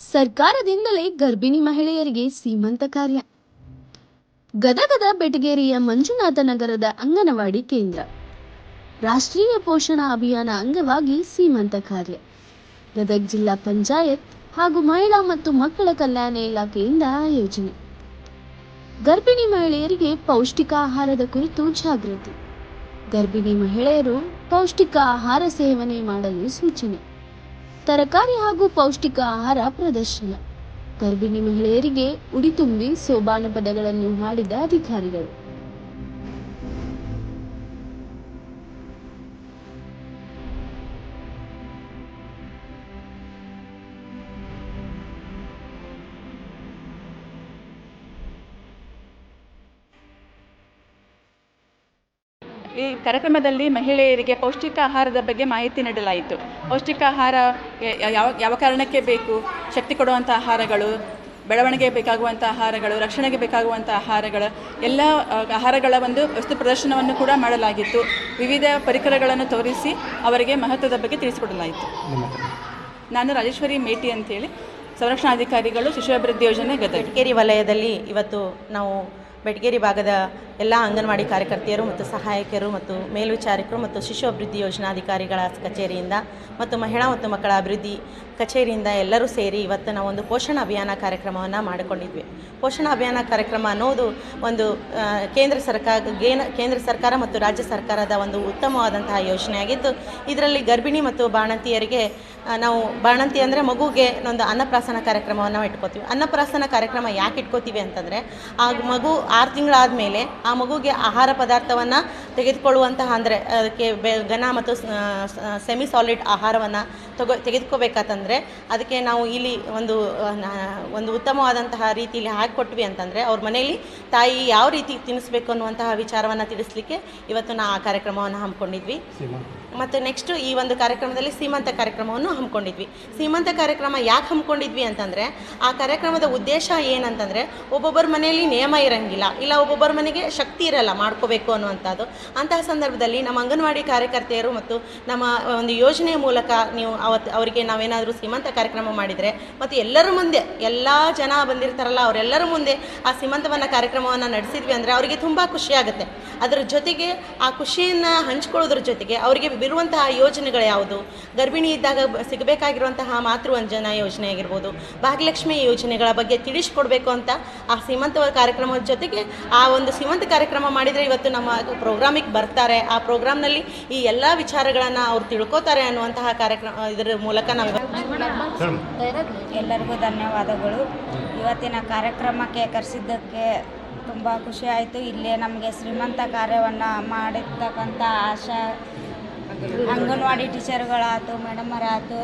ಸರ್ಕಾರದಿಂದಲೇ ಗರ್ಭಿಣಿ ಮಹಿಳೆಯರಿಗೆ ಸೀಮಂತ ಕಾರ್ಯ. ಗದಗದ ಬೆಟಗೇರಿಯ ಮಂಜುನಾಥ ನಗರದ ಅಂಗನವಾಡಿ ಕೇಂದ್ರ. ರಾಷ್ಟ್ರೀಯ ಪೋಷಣಾ ಅಭಿಯಾನ ಅಂಗವಾಗಿ ಸೀಮಂತ ಕಾರ್ಯ. ಗದಗ ಜಿಲ್ಲಾ ಪಂಚಾಯತ್ ಹಾಗೂ ಮಹಿಳಾ ಮತ್ತು ಮಕ್ಕಳ ಕಲ್ಯಾಣ ಇಲಾಖೆಯಿಂದ ಆಯೋಜನೆ. ಗರ್ಭಿಣಿ ಮಹಿಳೆಯರಿಗೆ ಪೌಷ್ಟಿಕ ಆಹಾರದ ಕುರಿತು ಜಾಗೃತಿ. ಗರ್ಭಿಣಿ ಮಹಿಳೆಯರು ಪೌಷ್ಟಿಕ ಆಹಾರ ಸೇವನೆ ಮಾಡಲು ಸೂಚನೆ. ತರಕಾರಿ ಹಾಗೂ ಪೌಷ್ಟಿಕ ಆಹಾರ ಪ್ರದರ್ಶನ. ಗರ್ಭಿಣಿ ಮಹಿಳೆಯರಿಗೆ ಉಡಿ ತುಂಬಿ ಸೋಬಾನ ಪದಗಳನ್ನು ಹಾಡಿದ ಅಧಿಕಾರಿಗಳು. ಈ ಕಾರ್ಯಕ್ರಮದಲ್ಲಿ ಮಹಿಳೆಯರಿಗೆ ಪೌಷ್ಟಿಕ ಆಹಾರದ ಬಗ್ಗೆ ಮಾಹಿತಿ ನೀಡಲಾಯಿತು. ಪೌಷ್ಟಿಕ ಆಹಾರ ಯಾವ ಯಾವ ಕಾರಣಕ್ಕೆ ಬೇಕು? ಶಕ್ತಿ ಕೊಡುವಂಥ ಆಹಾರಗಳು ಬೆಳವಣಿಗೆ ಬೇಕಾಗುವಂಥ ಆಹಾರಗಳು ರಕ್ಷಣೆಗೆ ಬೇಕಾಗುವಂಥ ಆಹಾರಗಳು ಎಲ್ಲ ಆಹಾರಗಳ ಒಂದು ವಸ್ತು ಪ್ರದರ್ಶನವನ್ನು ಕೂಡ ಮಾಡಲಾಗಿತ್ತು. ವಿವಿಧ ಪರಿಕರಗಳನ್ನು ತೋರಿಸಿ ಅವರಿಗೆ ಮಹತ್ವದ ಬಗ್ಗೆ ತಿಳಿಸಿಕೊಡಲಾಯಿತು. ನಾನು ರಾಜೇಶ್ವರಿ ಮೇಟಿ ಅಂತೇಳಿ. ಸಂರಕ್ಷಣಾಧಿಕಾರಿಗಳು ಶಿಶು ಅಭಿವೃದ್ಧಿ ಯೋಜನೆ ಗದಗ. ವಲಯದಲ್ಲಿ ಇವತ್ತು ನಾವು ಬೆಟಗೇರಿ ಭಾಗದ ಎಲ್ಲ ಅಂಗನವಾಡಿ ಕಾರ್ಯಕರ್ತೆಯರು ಮತ್ತು ಸಹಾಯಕರು ಮತ್ತು ಮೇಲ್ವಿಚಾರಕರು ಮತ್ತು ಶಿಶು ಅಭಿವೃದ್ಧಿ ಯೋಜನಾಧಿಕಾರಿಗಳ ಕಚೇರಿಯಿಂದ ಮತ್ತು ಮಹಿಳಾ ಮತ್ತು ಮಕ್ಕಳ ಅಭಿವೃದ್ಧಿ ಕಚೇರಿಯಿಂದ ಎಲ್ಲರೂ ಸೇರಿ ಇವತ್ತು ನಾವು ಒಂದು ಪೋಷಣ ಅಭಿಯಾನ ಕಾರ್ಯಕ್ರಮವನ್ನು ಮಾಡಿಕೊಂಡಿದ್ವಿ. ಪೋಷಣ ಅಭಿಯಾನ ಕಾರ್ಯಕ್ರಮ ಅನ್ನೋದು ಒಂದು ಕೇಂದ್ರ ಸರ್ಕಾರ ಕೇಂದ್ರ ಸರ್ಕಾರ ಮತ್ತು ರಾಜ್ಯ ಸರ್ಕಾರದ ಒಂದು ಉತ್ತಮವಾದಂತಹ ಯೋಜನೆಯಾಗಿದ್ದು ಇದರಲ್ಲಿ ಗರ್ಭಿಣಿ ಮತ್ತು ಬಾಣಂತಿಯರಿಗೆ ನಾವು ಬಾಣಂತಿ ಅಂದರೆ ಮಗುಗೆ ಒಂದು ಅನ್ನಪ್ರಾಸನ ಕಾರ್ಯಕ್ರಮವನ್ನು ಇಟ್ಕೋತೀವಿ. ಅನ್ನಪ್ರಾಸನ ಕಾರ್ಯಕ್ರಮ ಯಾಕೆ ಇಟ್ಕೋತೀವಿ ಅಂತಂದರೆ, ಆ ಮಗು ಆರು ತಿಂಗಳಾದ ಮೇಲೆ ಆ ಮಗುಗೆ ಆಹಾರ ಪದಾರ್ಥವನ್ನು ತೆಗೆದುಕೊಳ್ಳುವಂತಹ ಅಂದರೆ, ಅದಕ್ಕೆ ಬೆ ಘನ ಮತ್ತು ಸೆಮಿ ಸಾಲಿಡ್ ಆಹಾರವನ್ನು ತಗೋ ತೆಗೆದುಕೋಬೇಕಂತಂದರೆ ಅದಕ್ಕೆ ನಾವು ಇಲ್ಲಿ ಒಂದು ಒಂದು ಉತ್ತಮವಾದಂತಹ ರೀತಿಯಲ್ಲಿ ಹಾಕಿಕೊಟ್ವಿ ಅಂತಂದರೆ ಅವ್ರ ಮನೆಯಲ್ಲಿ ತಾಯಿ ಯಾವ ರೀತಿ ತಿನ್ನಿಸ್ಬೇಕು ಅನ್ನುವಂತಹ ವಿಚಾರವನ್ನು ತಿಳಿಸ್ಲಿಕ್ಕೆ ಇವತ್ತು ನಾ ಆ ಕಾರ್ಯಕ್ರಮವನ್ನು ಹಮ್ಮಿಕೊಂಡಿದ್ವಿ. ಮತ್ತು ನೆಕ್ಸ್ಟು ಈ ಒಂದು ಕಾರ್ಯಕ್ರಮದಲ್ಲಿ ಸೀಮಂತ ಕಾರ್ಯಕ್ರಮವನ್ನು ಹಮ್ಮಿಕೊಂಡಿದ್ವಿ. ಸೀಮಂತ ಕಾರ್ಯಕ್ರಮ ಯಾಕೆ ಹಮ್ಮಿಕೊಂಡಿದ್ವಿ ಅಂತಂದರೆ ಆ ಕಾರ್ಯಕ್ರಮದ ಉದ್ದೇಶ ಏನಂತಂದರೆ ಒಬ್ಬೊಬ್ಬರ ಮನೆಯಲ್ಲಿ ನಿಯಮ ಇರಂಗಿಲ್ಲ ಇಲ್ಲ ಒಬ್ಬೊಬ್ಬರ ಮನೆಗೆ ಶಕ್ತಿ ಇರಲ್ಲ ಮಾಡ್ಕೋಬೇಕು ಅನ್ನುವಂಥದ್ದು. ಅಂತಹ ಸಂದರ್ಭದಲ್ಲಿ ನಮ್ಮ ಅಂಗನವಾಡಿ ಕಾರ್ಯಕರ್ತೆಯರು ಮತ್ತು ನಮ್ಮ ಒಂದು ಯೋಜನೆಯ ಮೂಲಕ ನೀವು ಅವತ್ತು ಅವರಿಗೆ ನಾವೇನಾದರೂ ಸೀಮಂತ ಕಾರ್ಯಕ್ರಮ ಮಾಡಿದರೆ ಮತ್ತು ಎಲ್ಲರ ಮುಂದೆ ಎಲ್ಲ ಜನ ಬಂದಿರ್ತಾರಲ್ಲ, ಅವರೆಲ್ಲರ ಮುಂದೆ ಆ ಸೀಮಂತವನ್ನು ಕಾರ್ಯಕ್ರಮವನ್ನು ನಡೆಸಿದ್ವಿ ಅಂದರೆ ಅವರಿಗೆ ತುಂಬ ಖುಷಿಯಾಗುತ್ತೆ ಅದರ ಜೊತೆಗೆ ಆ ಖುಷಿಯನ್ನು ಹಂಚ್ಕೊಳ್ಳೋದ್ರ ಜೊತೆಗೆ ಅವರಿಗೆ ಬಿರುವಂತಹ ಯೋಜನೆಗಳು ಯಾವುದು? ಗರ್ಭಿಣಿ ಇದ್ದಾಗ ಸಿಗಬೇಕಾಗಿರುವಂತಹ ಮಾತೃವಂಜನಾ ಯೋಜನೆ ಆಗಿರ್ಬೋದು, ಭಾಗ್ಯಲಕ್ಷ್ಮಿ ಯೋಜನೆಗಳ ಬಗ್ಗೆ ತಿಳಿಸ್ಕೊಡ್ಬೇಕು ಅಂತ ಆ ಸೀಮಂತ ಕಾರ್ಯಕ್ರಮದ ಜೊತೆಗೆ ಆ ಒಂದು ಸೀಮಂತ ಕಾರ್ಯಕ್ರಮ ಮಾಡಿದರೆ ಇವತ್ತು ನಮ್ಮ ಪ್ರೋಗ್ರಾಮಿಗೆ ಬರ್ತಾರೆ. ಆ ಪ್ರೋಗ್ರಾಮ್ನಲ್ಲಿ ಈ ಎಲ್ಲ ವಿಚಾರಗಳನ್ನು ಅವ್ರು ತಿಳ್ಕೊತಾರೆ ಅನ್ನುವಂತಹ ಕಾರ್ಯಕ್ರಮ, ಇದರ ಮೂಲಕ ನಾವು ಎಲ್ಲರಿಗೂ ಧನ್ಯವಾದಗಳು. ಇವತ್ತಿನ ಕಾರ್ಯಕ್ರಮಕ್ಕೆ ಕರೆಸಿದ್ದಕ್ಕೆ ತುಂಬ ಖುಷಿ ಆಯಿತು. ಇಲ್ಲೇ ನಮಗೆ ಶ್ರೀಮಂತ ಕಾರ್ಯವನ್ನು ಮಾಡಿರ್ತಕ್ಕಂಥ ಆಶಾ ಅಂಗನವಾಡಿ ಟೀಚರ್ಗಳಾಯ್ತು ಮೇಡಮರಾಯ್ತು.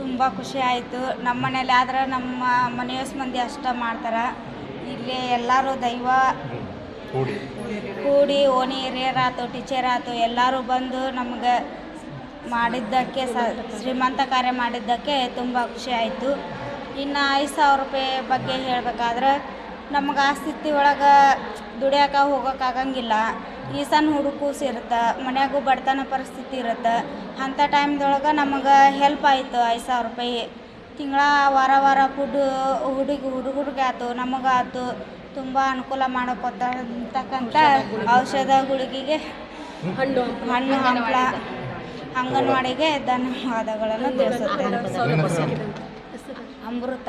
ತುಂಬ ಖುಷಿ ಆಯಿತು. ನಮ್ಮ ಮನೇಲಿ ಆದ್ರೆ ನಮ್ಮ ಮನೆಯಸ್ ಮಂದಿ ಅಷ್ಟ ಮಾಡ್ತಾರೆ. ಇಲ್ಲಿ ಎಲ್ಲರೂ ದೈವ ಕೂಡಿ. ಓಣಿ ಹಿರಿಯರಾಯ್ತು ಟೀಚರ್ ಆಯ್ತು ಎಲ್ಲರೂ ಬಂದು ನಮಗೆ ಮಾಡಿದ್ದಕ್ಕೆ ಸ ಶ್ರೀಮಂತ ಕಾರ್ಯ ಮಾಡಿದ್ದಕ್ಕೆ ತುಂಬ ಖುಷಿ ಆಯಿತು. ಇನ್ನು ಐದು ಸಾವಿರ ರೂಪಾಯಿ ಬಗ್ಗೆ ಹೇಳ್ಬೇಕಾದ್ರೆ ನಮ್ಗೆ ಆ ಸ್ಥಿತಿ ಒಳಗೆ ದುಡಿಯೋಕೆ ಹೋಗೋಕ್ಕಾಗಂಗಿಲ್ಲ ಈ ಸಣ್ಣ ಹುಡುಕೂಸ್ ಇರುತ್ತೆ ಮನ್ಯಾಗೂ ಬಡತನ ಪರಿಸ್ಥಿತಿ ಇರುತ್ತೆ. ಅಂಥ ಟೈಮ್ದೊಳಗೆ ನಮಗೆ ಹೆಲ್ಪ್ ಆಯಿತು ಐದು ಸಾವಿರ ರೂಪಾಯಿ. ತಿಂಗಳ ವಾರ ವಾರ ಫುಡ್ಡು ಹುಡುಗಿ ಹುಡುಗರಿಗೆ ಆಯ್ತು ನಮಗಾಯ್ತು ತುಂಬ ಅನುಕೂಲ ಮಾಡಿಕೊಡ್ತಕ್ಕಂಥ ಔಷಧ ಗುಳಿಗೆಗೆ ಹಣ್ಣು ಹಣ್ಣು ಹಂಪಲ. ಅಂಗನವಾಡಿಗೆ ಧನ್ಯವಾದಗಳನ್ನು ತಿಳಿಸುತ್ತೇನೆ. ಅಮೃತ.